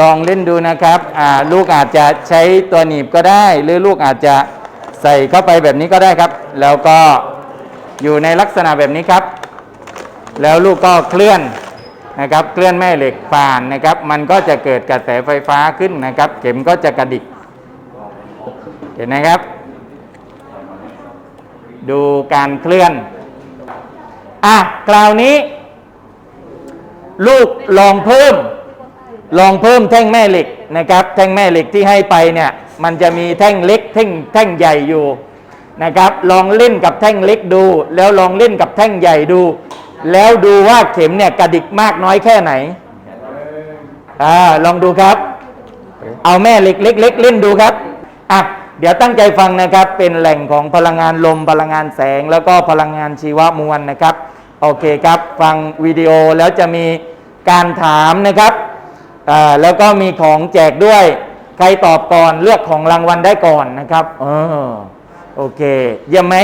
ลองเล่นดูนะครับลูกอาจจะใช้ตัวหนีบก็ได้ หรือลูกอาจจะใส่เข้าไปแบบนี้ก็ได้ครับ แล้วก็อยู่ในลักษณะแบบนี้ครับ แล้วลูกก็เคลื่อนนะครับ เคลื่อนแม่เหล็กผ่านนะครับ มันก็จะเกิดกระแสไฟฟ้าขึ้นนะครับ เข็มก็จะกระดิก เห็นไหมครับ ดูการเคลื่อน อะ คราวนี้ ลูกลองเพิ่ม ลองเพิ่มแท่งแม่เหล็กนะครับ แท่งแม่เหล็กที่ให้ไปเนี่ยมันจะมีแท่งเล็กแท่งแท่งใหญ่อยู่นะครับ ลองเล่นกับแท่งเล็กดู แล้วลองเล่นกับแท่งใหญ่ดู แล้วดูว่าเข็มเนี่ยกระดิกมากน้อยแค่ไหนอ่าลองดูครับ เอาแม่เหล็กเล็กๆเล่นดูครับอะเดี๋ยวตั้งใจฟังนะครับ เป็นแหล่งของพลังงานลม พลังงานแสง แล้วก็พลังงานชีวมวลนะครับ โอเคครับ ฟังวิดีโอแล้วจะมีการถามนะครับ อ่าแล้วก็มีของแจกด้วย ใครตอบก่อนเลือกของรางวัลได้ก่อนนะครับเออโอเค เยี่ยมไหม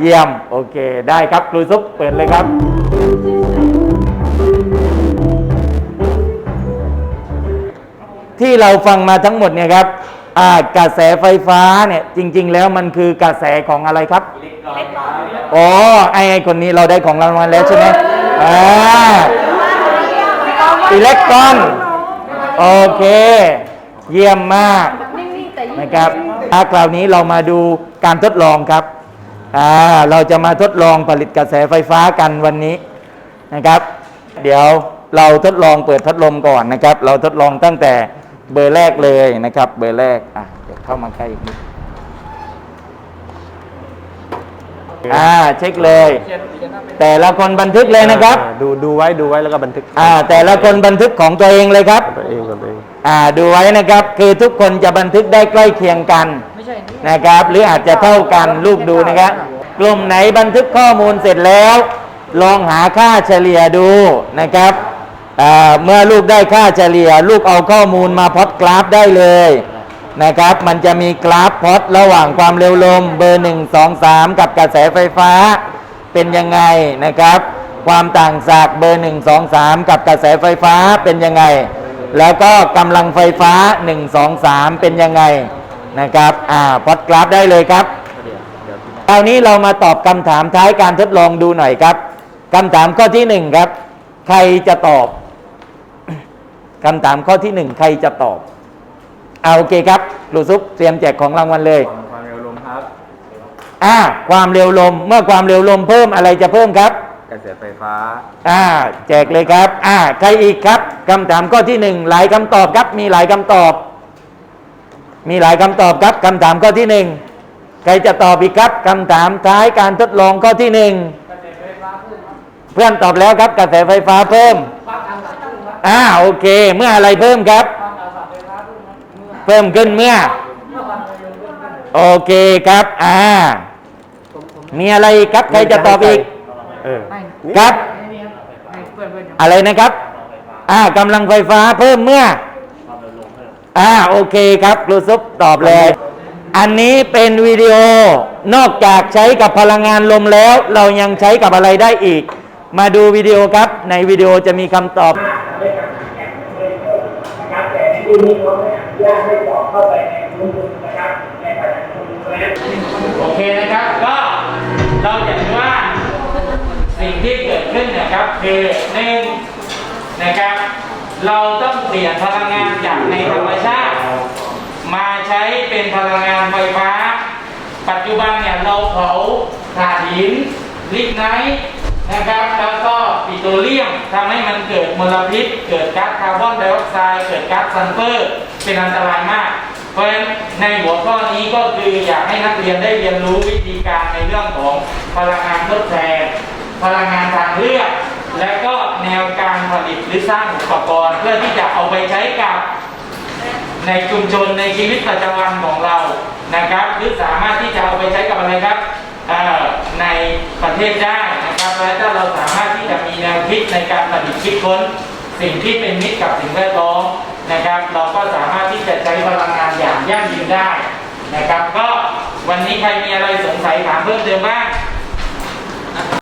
เยี่ยม โอเค ได้ครับครูซุปเปิดเลยครับ ที่เราฟังมาทั้งหมดเนี่ยครับอ่ากระแสไฟฟ้าเนี่ยจริง ๆ แล้วมันคือกระแสของอะไรครับอ๋อไอ้ไอ้คนนี้เราได้ของรางวัลแล้วใช่ไหมอ่าอิเล็กตรอน โอเค เยี่ยมมากนะครับถ้าคราวนี้เรามาดูการทดลองครับอ่าเราจะมาทดลองผลิตกระแสไฟฟ้ากันวันนี้นะครับ เดี๋ยวเราทดลองเปิดพัดลมก่อนนะครับ เราทดลองตั้งแต่เบอร์แรกเลยนะครับ เบอร์แรกอะเดี๋ยวเข้ามาใกล้อีกนิด อ่าเช็คเลย แต่ละคนบันทึกเลยนะครับ อ่าดูดูไว้ดูไว้แล้วก็บันทึกอ่าแต่ละคนบันทึกของตัวเองเลยครับ ตัวเองกับตัวเองอ่าดูไว้นะครับคือทุกคนจะบันทึกได้ใกล้เคียงกันนะครับ หรืออาจจะเท่ากันลูกดูนะครับกลุ่มไหนบันทึกข้อมูลเสร็จแล้ว ลองหาค่าเฉลี่ยดูนะครับอ่าเมื่อลูกได้ค่าเฉลี่ย ลูกเอาข้อมูลมาพล็อตกราฟได้เลย นะครับ มันจะมีกราฟพอตระหว่างความเร็วลมเบอร์ 1 2 3 กับกระแสไฟฟ้า เป็นยังไงนะครับ ความต่างจากเบอร์ 1 2 3 กับกระแสไฟฟ้าเป็นยังไง แล้วก็กำลังไฟฟ้า 1 2 3 เป็นยังไงนะครับอ่าพอตกราฟได้เลยครับคราวนี้เรามาตอบคำถามท้ายการทดลองดูหน่อยครับคำถามข้อที่หนึ่งครับ ใครจะตอบคำถามข้อที่หนึ่งใครจะตอบ เอาโอเคครับลูกซุปเตรียมแจกของรางวัลเลย ความเร็วลมครับ อ่า ความเร็วลม เมื่อความเร็วลมเพิ่มอะไรจะเพิ่มครับ กระแสไฟฟ้า อ่า แจกเลยครับ อ่า ใครอีกครับคำถามข้อที่หนึ่งหลายคำตอบครับ มีหลายคำตอบ มีหลายคำตอบครับคำถามข้อที่หนึ่งใครจะตอบอีกครับคำถามท้ายการทดลองข้อที่หนึ่งเพื่อนตอบแล้วครับ กระแสไฟฟ้าเพิ่มอ่าโอเค เมื่ออะไรเพิ่มครับเพิ่มขึ้นเมื่อ โอเคครับ อ่า มีอะไรอีกครับ ใครจะตอบอีก เออครับ อะไรนะครับ อ่ากำลังไฟฟ้าเพิ่มเมื่อ อ่า โอเคครับครูซุปตอบเลย อันนี้เป็นวิดีโอ นอกจากใช้กับพลังงานลมแล้ว เรายังใช้กับอะไรได้อีก มาดูวิดีโอครับ ในวิดีโอจะมีคำตอบ โอเคนะครับก็เราจะเห็นว่าสิ่งที่เกิดขึ้นนะครับคือหนึ่งนะครับ เราต้องเปลี่ยนพลังงานจากในธรรมชาติ มาใช้เป็นพลังงานไฟฟ้า ปัจจุบันเนี่ยเราเผาถ่านหินลิกไนท์ นะครับแล้วก็ปิโตรเลียมทำให้มันเกิดมลพิษ เกิดก๊าซคาร์บอนไดออกไซด์เกิดก๊าซซัลเฟอร์ เป็นอันตรายมาก เพราะฉะนั้นในหัวข้อนี้ก็คืออยากให้นักเรียนได้เรียนรู้วิธีการในเรื่องของพลังงานทดแทน พลังงานทางเลือก และก็แนวการผลิตหรือสร้างอุปกรณ์ เพื่อที่จะเอาไปใช้กับในชุมชนในชีวิตประจำวันของเรานะครับ หรือสามารถที่จะเอาไปใช้กับอะไรครับในประเทศได้ เราสามารถที่จะมีแนวคิดในการผลิตคิดค้น สิ่งที่เป็นมิตรกับสิ่งแวดล้อมนะครับ เราก็สามารถที่จะใช้พลังงานอย่างยั่งยืนได้นะครับ ก็วันนี้ใครมีอะไรสงสัยถามเพิ่มเติมบ้าง